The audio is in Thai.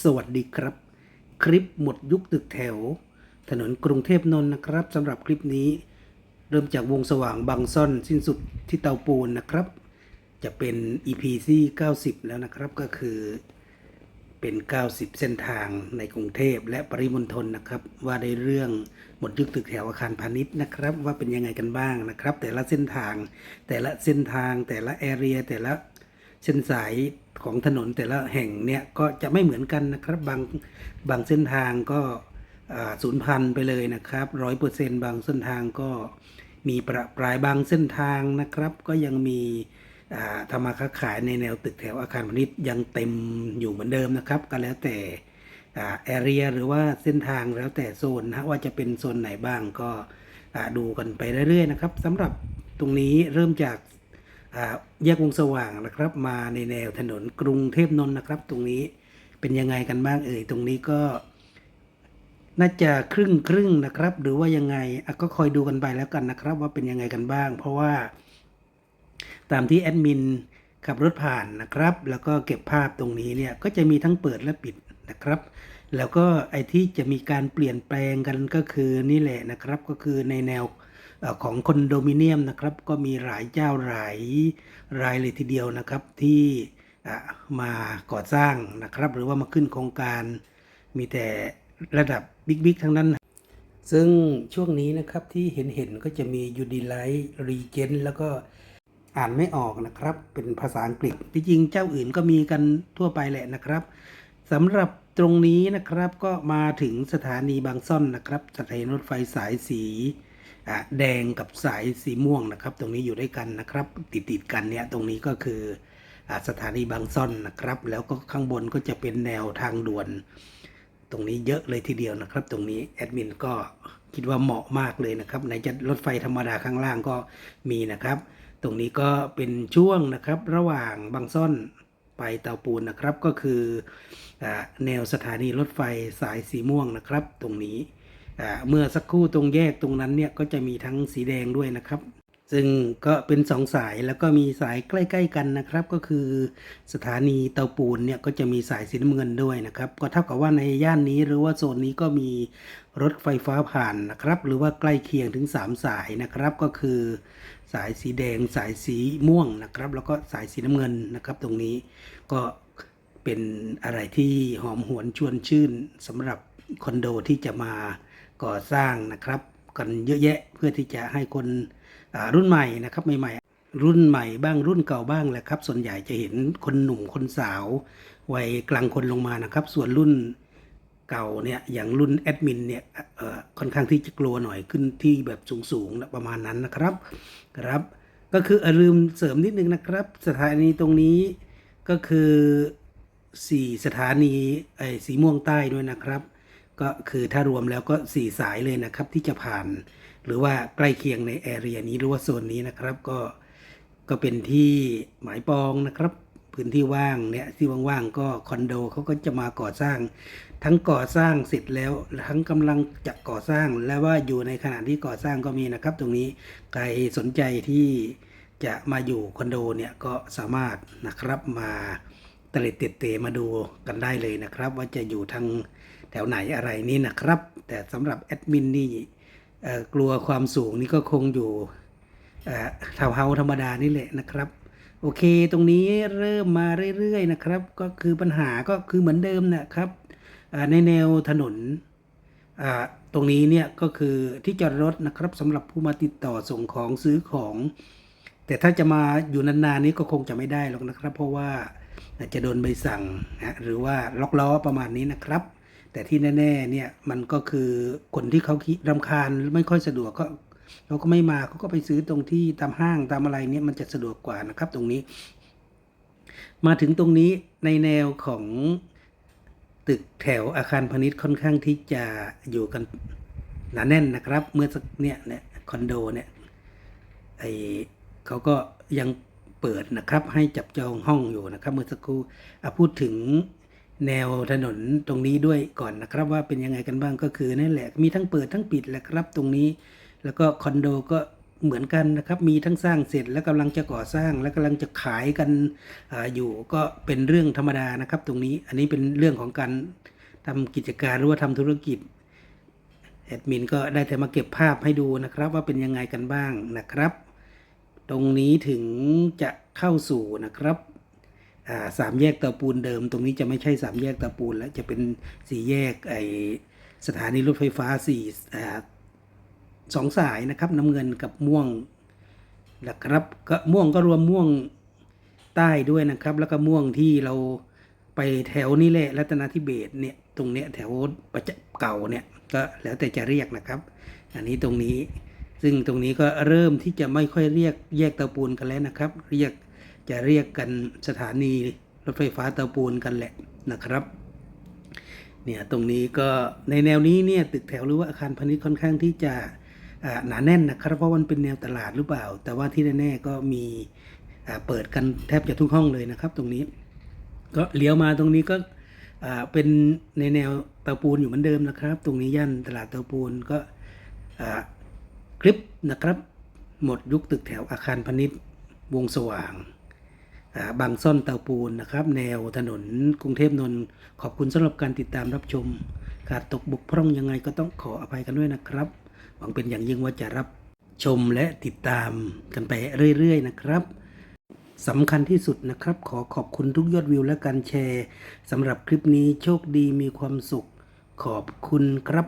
สวัสดีครับ คลิปหมดยุคตึกแถว ถนนกรุงเทพนนท์นะครับสำหรับคลิปนี้ เริ่มจากวงสว่างบางซ่อนสิ้นสุดที่เตาปูนนะครับ จะเป็น EP ที่90 แล้วนะครับก็คือเป็น 90 เส้นทางในกรุงเทพและปริมณฑลนะครับ ว่าในเรื่องหมดยุคตึกแถวอาคารพาณิชย์นะครับ ว่าเป็นยังไงกันบ้างนะครับ แต่ละเส้นทาง แต่ละเส้นทางแต่ละแอเรียแต่ละเส้นสาย ของถนนแต่ละแห่งเนี่ยก็จะไม่เหมือนกันนะครับบางบางเส้นทางก็ศูนย์พันไปเลยนะครับร้อยเปอร์เซ็นบางเส้นทางก็มีประปรายบางเส้นทางนะครับ ก็ยังมีอ่าทำมาค้าขายในแนวตึกแถวอาคารพาณิชย์ยังเต็มอยู่เหมือนเดิมนะครับ ก็แล้วแต่แอเรียหรือว่าเส้นทางแล้วแต่โซนนะว่าจะเป็นโซนไหนบ้างก็ดูกันไปเรื่อยๆนะครับสำหรับตรงนี้เริ่มจาก แยกวงสว่างนะครับ มาในแนวถนนกรุงเทพนนท์นะครับ ตรงนี้เป็นยังไงกันบ้างเอ่ยตรงนี้ก็ น่าจะครึ่งครึ่งนะครับ หรือว่ายังไงก็คอยดูกันไปแล้วกันนะครับ ว่าเป็นยังไงกันบ้าง เพราะว่า ตามที่แอดมินขับรถผ่านนะครับ แล้วก็เก็บภาพตรงนี้เนี่ยก็จะมีทั้งเปิดและปิดนะครับ แล้วก็ไอ้ที่จะมีการเปลี่ยนแปลงกันก็คือนี่แหละนะครับ ก็คือในแนว ของคอนโดมิเนียมนะครับก็มีหลายเจ้าหลายรายเลยทีเดียวนะครับที่มาก่อสร้างนะครับ หรือว่ามาขึ้นโครงการมีแต่ระดับบิ๊กๆทั้งนั้น ซึ่งช่วงนี้นะครับที่เห็นเห็นๆก็จะมียูดีไลท์รีเจนแล้วก็อ่านไม่ออกนะครับ เป็นภาษาอังกฤษที่จริงเจ้าอื่นก็มีกันทั่วไปแหละนะครับสำหรับตรงนี้นะครับก็มาถึงสถานีบางซ่อนนะครับสถานีรถไฟสายสี แดงกับสายสีม่วงนะครับ ตรงนี้อยู่ด้วยกันนะครับ ติดติดกันเนี่ยตรงนี้ก็คืออสถานีบางซ่อนนะครับ แล้วก็ข้างบนก็จะเป็นแนวทางด่วน ตรงนี้เยอะเลยทีเดียวนะครับ ตรงนี้แอดมินก็คิดว่าเหมาะมากเลยนะครับไหนจะรถไฟธรรมดาข้างล่างก็มีนะครับ ตรงนี้ก็เป็นช่วงนะครับระหว่างบางซ่อนไปเตาปูนนะครับก็คืออแนวสถานีรถไฟสายสีม่วงนะครับ ตรงนี้ เมื่อสักครู่ตรงแยกตรงนั้นเนี่ยก็จะมีทั้งสีแดงด้วยนะครับ ซึ่งก็เป็นสองสายแล้วก็มีสายใกล้ๆกันนะครับ ก็คือสถานีเตาปูนเนี่ยก็จะมีสายสีน้ำเงินด้วยนะครับ ก็เท่ากับว่าในย่านนี้หรือว่าโซนนี้ก็มีรถไฟฟ้าผ่านนะครับ หรือว่าใกล้เคียงถึง 3 สายนะครับ ก็คือ สายสีแดงสายสีม่วงนะครับ แล้วก็สายสีน้ำเงินนะครับ ตรงนี้ก็เป็นอะไรที่หอมหวนชวนชื่นสำหรับคอนโดที่จะมา ก่อสร้างนะครับ กันเยอะแยะเพื่อที่จะให้คนรุ่นใหม่นะครับใหม่ๆ รุ่นใหม่บ้างรุ่นเก่าบ้างแหละครับ ส่วนใหญ่จะเห็นคนหนุ่มคนสาววัยกลางคนลงมานะครับ ส่วนรุ่นเก่าเนี่ยอย่างรุ่นแอดมินเนี่ยค่อนข้างที่จะกลัวหน่อยขึ้นที่แบบสูงๆนะประมาณนั้นนะครับครับ ก็คืออลืมเสริมนิดนึงนะครับ สถานีตรงนี้ก็คือสี่สถานีไอ้สีม่วงใต้ด้วยนะครับ ก็คือถ้ารวมแล้วก็สี่สายเลยนะครับที่จะผ่าน หรือว่าใกล้เคียงในแอเรียนี้หรือว่าโซนนี้นะครับก็ก็เป็นที่หมายปองนะครับ พื้นที่ว่างเนี่ยที่ว่างๆก็คอนโดเขาก็จะมาก่อสร้าง ทั้งก่อสร้างเสร็จแล้วทั้งกำลังจะก่อสร้างและว่าอยู่ในขณะที่ก่อสร้างก็มีนะครับ ตรงนี้ใครสนใจที่จะมาอยู่คอนโดเนี่ยก็สามารถนะครับมา ตะเล็ดเตะเตะมาดูกันได้เลยนะครับ ว่าจะอยู่ทางแถวไหนอะไรนี่นะครับ แต่สำหรับแอดมินนี่กลัวความสูงนี่ก็คงอยู่เอ่อทาวเฮาธรรมดานี่แหละนะครับ โอเคตรงนี้เริ่มมาเรื่อยๆนะครับ ก็คือปัญหาก็คือเหมือนเดิมนะครับในแนวถนนตรงนี้เนี่ยก็คือที่จอดรถนะครับสำหรับผู้มาติดต่อส่งของซื้อของ แต่ถ้าจะมาอยู่นานๆนี้ก็คงจะไม่ได้หรอกนะครับ เพราะว่า อาจจะโดนใบสั่งนะหรือว่าล็อกล้อประมาณนี้นะครับ แต่ที่แน่ๆเนี่ยมันก็คือคนที่เขาคิดรำคาญไม่ค่อยสะดวกก็เขาก็ไม่มาเขาก็ไปซื้อตรงที่ตามห้างตามอะไรเนี่ยมันจะสะดวกกว่านะครับตรงนี้ มาถึงตรงนี้ในแนวของตึกแถวอาคารพาณิชย์ค่อนข้างที่จะอยู่กันหนาแน่นนะครับ เมื่อสักเนี่ยเนี่ยคอนโดเนี่ยไอเขาก็ยัง เปิดนะครับให้จับจองห้องอยู่นะครับเมื่อสักครู่อะพูดถึงแนวถนนตรงนี้ด้วยก่อนนะครับ ว่าเป็นยังไงกันบ้างก็คือนั่นแหละมีทั้งเปิดทั้งปิดแหละครับตรงนี้ แล้วก็คอนโดก็เหมือนกันนะครับ มีทั้งสร้างเสร็จแล้วกำลังจะก่อสร้าง และกำลังจะขายกันออยู่ก็เป็นเรื่องธรรมดานะครับ ตรงนี้อันนี้เป็นเรื่องของการทำกิจการหรือว่าทำธุรกิจแอดมินก็ได้แต่มาเก็บภาพให้ดูนะครับ ว่าเป็นยังไงกันบ้างนะครับ ตรงนี้ถึงจะเข้าสู่นะครับสามแยกเตาปูนเดิม ตรงนี้จะไม่ใช่สามแยกเตาปูนแล้วจะเป็นสี่แยกไอสถานีรถไฟฟ้าสี่สองสายนะครับน้ำเงินกับม่วงนะครับก็ม่วงก็รวมม่วงใต้ด้วยนะครับ แล้วก็ม่วงที่เราไปแถวนี้แหละรัตนาธิเบศเนี่ยตรงเนี้ยแถวประจะเก่าเนี่ยก็แล้วแต่จะเรียกนะครับ อันนี้ตรงนี้ ซึ่งตรงนี้ก็เริ่มที่จะไม่ค่อยเรียกแยกเตาปูนกันแล้วนะครับ เรียกจะเรียกกันสถานีรถไฟฟ้าเตาปูนกันแหละนะครับเนี่ยตรงนี้ก็ในแนวนี้เนี่ยตึกแถวหรือว่าอาคารพาณิชย์ค่อนข้างที่จะหนาแน่นนะครับ เพราะมันเป็นแนวตลาดหรือเปล่า แต่ว่าที่แน่ๆก็มีเปิดกันแทบจะทุกห้องเลยนะครับ ตรงนี้ ก็เลี้ยวมาตรงนี้ก็เป็นในแนวเตาปูนอยู่เหมือนเดิมนะครับ ตรงนี้ย่านตลาดเตาปูนก็ คลิปนะครับ หมดยุคตึกแถวอาคารพาณิชย์วงสว่างาบางซ่อนเตาปูนนะครับ แนวถนนกรุงเทพนนท์ขอบคุณสำหรับการติดตามรับชม ขาดตกบกพร่องยังไงก็ต้องขออภัยกันด้วยนะครับ หวังเป็นอย่างยิ่งว่าจะรับชมและติดตามกันไปเรื่อยๆนะครับสำคัญที่สุดนะครับ ขอขอบคุณทุกยอดวิวและการแชร์สำหรับคลิปนี้โชคดีมีความสุข ขอบคุณครับ